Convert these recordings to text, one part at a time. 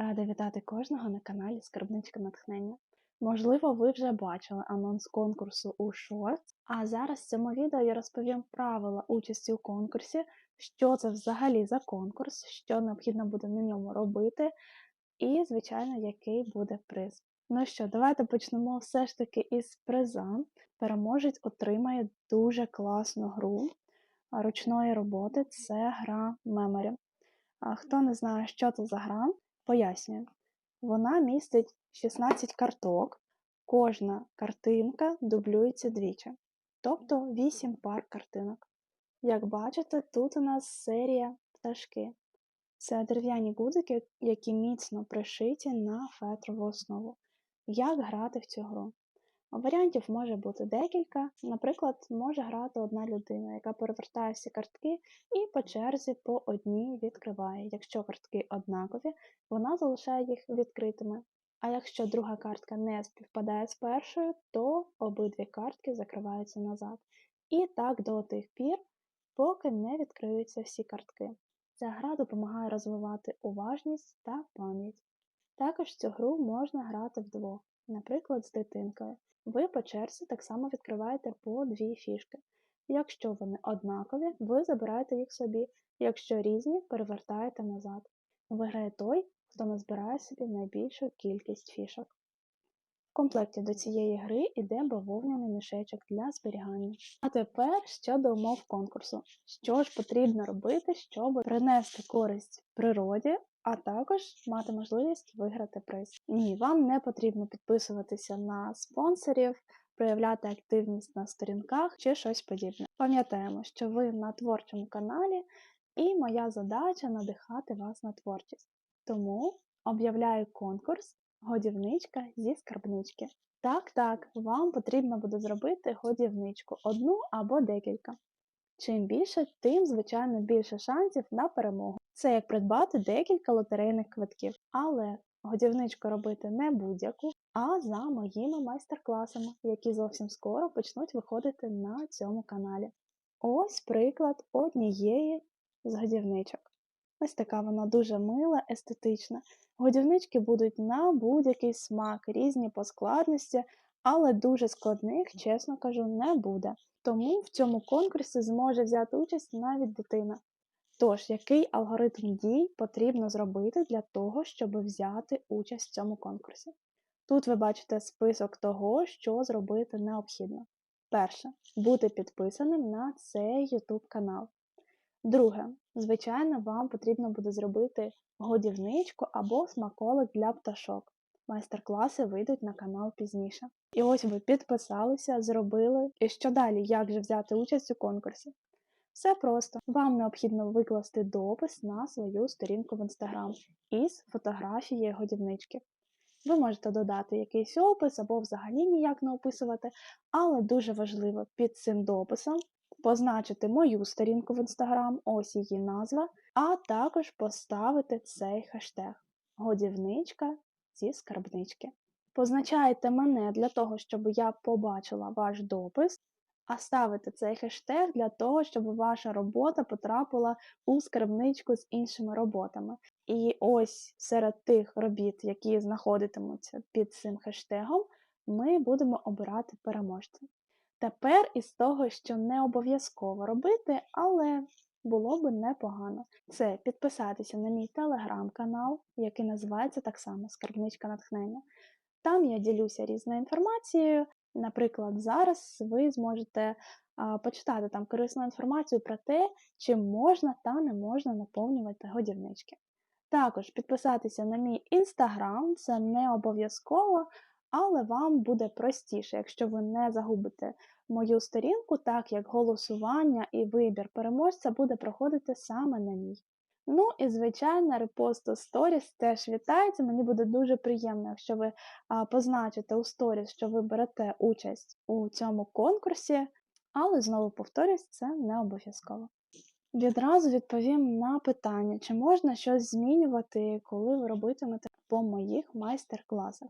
Рада вітати кожного на каналі Скарбничка натхнення. Можливо, ви вже бачили анонс конкурсу у Shorts, а зараз в цьому відео я розповім правила участі у конкурсі, що це взагалі за конкурс, що необхідно буде на ньому робити, і, звичайно, який буде приз. Ну що, давайте почнемо все ж таки із приза. Переможець отримає дуже класну гру ручної роботи. Це гра Memory. Хто не знає, що це за гра, пояснюю. Вона містить 16 карток, кожна картинка дублюється двічі, тобто 8 пар картинок. Як бачите, тут у нас серія пташки. Це дерев'яні гудики, які міцно пришиті на фетрову основу. Як грати в цю гру? Варіантів може бути декілька. Наприклад, може грати одна людина, яка перевертає всі картки і по черзі по одній відкриває. Якщо картки однакові, вона залишає їх відкритими. А якщо друга картка не співпадає з першою, то обидві картки закриваються назад. І так до тих пір, поки не відкриються всі картки. Ця гра допомагає розвивати уважність та пам'ять. Також цю гру можна грати вдвох, наприклад, з дитинкою. Ви по черзі так само відкриваєте по дві фішки. Якщо вони однакові, ви забираєте їх собі, якщо різні, перевертаєте назад. Виграє той, хто назбирає собі найбільшу кількість фішок. В комплекті до цієї гри йде бавовняний мішечок для зберігання. А тепер щодо умов конкурсу. Що ж потрібно робити, щоб принести користь природі, а також мати можливість виграти приз. Ні, вам не потрібно підписуватися на спонсорів, проявляти активність на сторінках чи щось подібне. Пам'ятаємо, що ви на творчому каналі, і моя задача надихати вас на творчість. Тому об'являю конкурс Годівничка зі скарбнички. Так, так, вам потрібно буде зробити годівничку одну або декілька. Чим більше, тим, звичайно, більше шансів на перемогу. Це як придбати декілька лотерейних квитків. Але годівничку робити не будь-яку, а за моїми майстер-класами, які зовсім скоро почнуть виходити на цьому каналі. Ось приклад однієї з годівничок. Ось така вона дуже мила, естетична. Годівнички будуть на будь-який смак, різні по складності, але дуже складних, чесно кажу, не буде. Тому в цьому конкурсі зможе взяти участь навіть дитина. Тож, який алгоритм дій потрібно зробити для того, щоб взяти участь в цьому конкурсі? Тут ви бачите список того, що зробити необхідно. Перше бути підписаним на цей YouTube канал. Друге, звичайно, вам потрібно буде зробити годівничку або смаколик для пташок. Майстер-класи вийдуть на канал пізніше. І ось ви підписалися, зробили. І що далі, як же взяти участь у конкурсі? Все просто. Вам необхідно викласти допис на свою сторінку в Instagram із фотографією годівнички. Ви можете додати якийсь опис або взагалі ніяк не описувати, але дуже важливо під цим дописом позначити мою сторінку в Instagram, ось її назва, а також поставити цей хештег годівничка зі скарбнички. Позначайте мене для того, щоб я побачила ваш допис, а ставите цей хештег для того, щоб ваша робота потрапила у скарбничку з іншими роботами. І ось серед тих робіт, які знаходитимуться під цим хештегом, ми будемо обирати переможця. Тепер із того, що не обов'язково робити, але було би непогано. Це підписатися на мій телеграм-канал, який називається так само Скарбничка натхнення. Там я ділюся різною інформацією. Наприклад, зараз ви зможете а, почитати там корисну інформацію про те, чим можна та не можна наповнювати годівнички. Також підписатися на мій інстаграм, це не обов'язково, але вам буде простіше, якщо ви не загубите мою сторінку, так як голосування і вибір переможця буде проходити саме на ній. Ну і, звичайно, репост сторіс теж вітається. Мені буде дуже приємно, якщо ви позначите у сторіс, що ви берете участь у цьому конкурсі, але знову повторюсь, це не обов'язково. Відразу відповім на питання, чи можна щось змінювати, коли ви робитимете по моїх майстер-класах.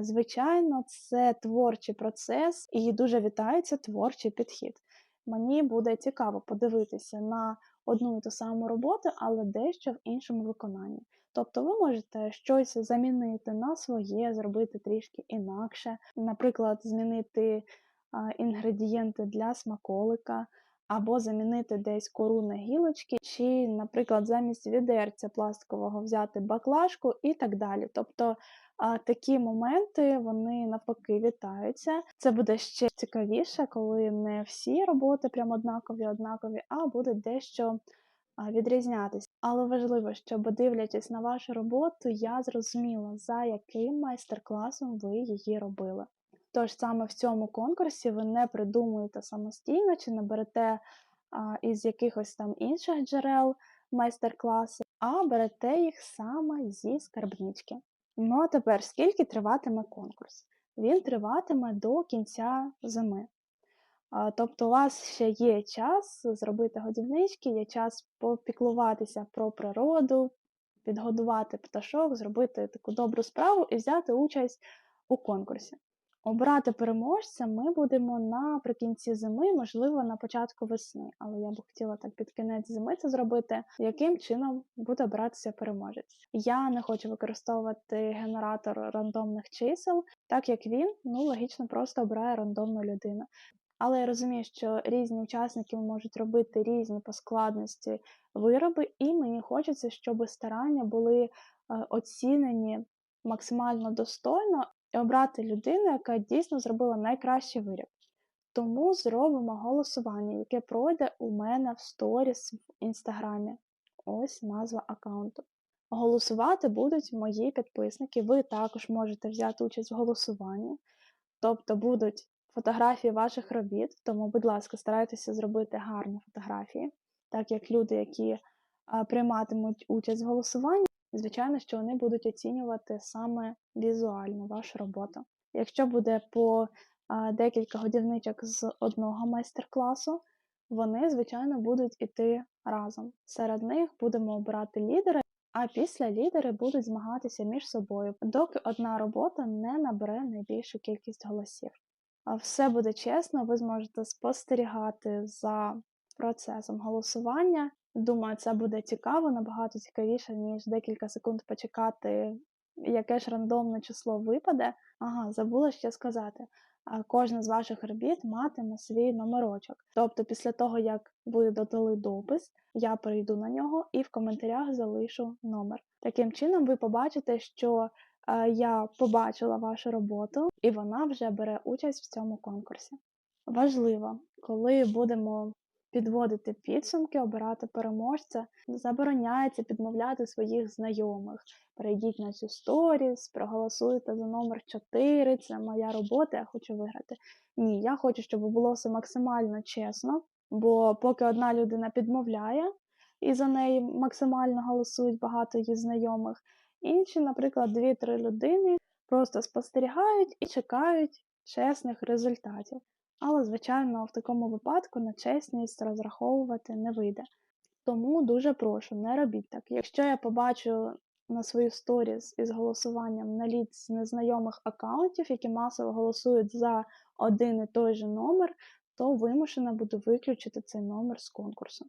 Звичайно, це творчий процес і дуже вітається творчий підхід. Мені буде цікаво подивитися на одну і ту саму роботу, але дещо в іншому виконанні. Тобто ви можете щось замінити на своє, зробити трішки інакше. Наприклад, змінити інгредієнти для смаколика, або замінити десь кору на гілочки, чи, наприклад, замість відерця пластикового взяти баклажку і так далі. Тобто такі моменти вони навпаки вітаються. Це буде ще цікавіше, коли не всі роботи прям однакові, однакові, а будуть дещо відрізнятися. Але важливо, щоб дивлячись на вашу роботу, я зрозуміла, за яким майстер-класом ви її робили. Тож саме в цьому конкурсі ви не придумуєте самостійно чи не берете а, із якихось там інших джерел майстер-класи, а берете їх саме зі скарбнички. Ну а тепер скільки триватиме конкурс? Він триватиме до кінця зими. Тобто у вас ще є час зробити годівнички, є час попіклуватися про природу, підгодувати пташок, зробити таку добру справу і взяти участь у конкурсі. Обрати переможця ми будемо наприкінці зими, можливо, на початку весни, але я б хотіла так під кінець зими це зробити, яким чином буде обиратися переможець. Я не хочу використовувати генератор рандомних чисел, так як він ну логічно просто обирає рандомну людину. Але я розумію, що різні учасники можуть робити різні по складності вироби, і мені хочеться, щоб старання були е, оцінені максимально достойно і обрати людину, яка дійсно зробила найкращий виріб. Тому зробимо голосування, яке пройде у мене в сторіс в інстаграмі. Ось назва аккаунту. Голосувати будуть мої підписники. Ви також можете взяти участь в голосуванні, тобто будуть фотографії ваших робіт, тому, будь ласка, старайтеся зробити гарні фотографії, так як люди, які прийматимуть участь в голосуванні, звичайно, що вони будуть оцінювати саме візуально вашу роботу. Якщо буде по декілька годівничок з одного майстер-класу, вони, звичайно, будуть іти разом. Серед них будемо обирати лідери, а після лідери будуть змагатися між собою, доки одна робота не набере найбільшу кількість голосів. Все буде чесно, ви зможете спостерігати за процесом голосування. Думаю, це буде цікаво, набагато цікавіше, ніж декілька секунд почекати, яке ж рандомне число випаде. Ага, забула ще сказати. Кожна з ваших робіт матиме свій номерочок. Тобто, після того, як ви додали допис, я перейду на нього і в коментарях залишу номер. Таким чином, ви побачите, що е, я побачила вашу роботу, і вона вже бере участь в цьому конкурсі. Важливо, коли будемо підводити підсумки, обирати переможця, забороняється підмовляти своїх знайомих. Перейдіть на цю сторіс, проголосуйте за номер 4, це моя робота, я хочу виграти. Ні, я хочу, щоб було все максимально чесно, бо поки одна людина підмовляє і за неї максимально голосують багато її знайомих, інші, наприклад, 2-3 людини просто спостерігають і чекають чесних результатів. Але, звичайно, в такому випадку на чесність розраховувати не вийде. Тому дуже прошу, не робіть так. Якщо я побачу на свою сторіс із голосуванням на лід з незнайомих аккаунтів, які масово голосують за один і той же номер, то вимушена буду виключити цей номер з конкурсу.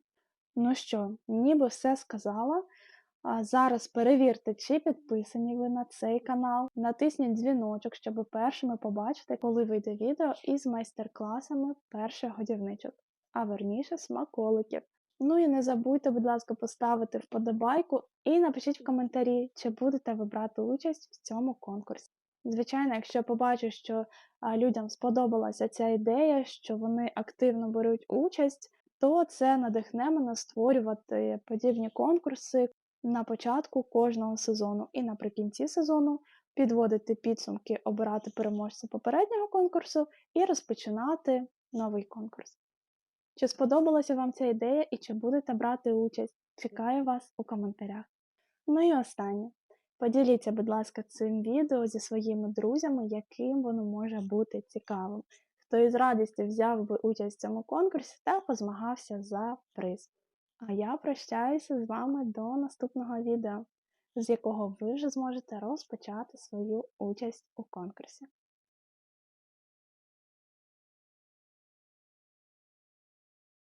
Ну що, ніби все сказала. А Зараз перевірте, чи підписані ви на цей канал. Натисніть дзвіночок, щоб першими побачити, коли вийде відео із майстер-класами перших годівничок, а верніше смаколиків. Ну і не забудьте, будь ласка, поставити вподобайку і напишіть в коментарі, чи будете ви брати участь в цьому конкурсі. Звичайно, якщо я побачу, що людям сподобалася ця ідея, що вони активно беруть участь, то це надихне мене створювати подібні конкурси, на початку кожного сезону і наприкінці сезону підводити підсумки, обирати переможця попереднього конкурсу і розпочинати новий конкурс. Чи сподобалася вам ця ідея і чи будете брати участь? Чекаю вас у коментарях. Ну і останнє. Поділіться, будь ласка, цим відео зі своїми друзями, яким воно може бути цікавим, хто із радістю взяв би участь в цьому конкурсі та позмагався за приз. А я прощаюся з вами до наступного відео, з якого ви вже зможете розпочати свою участь у конкурсі.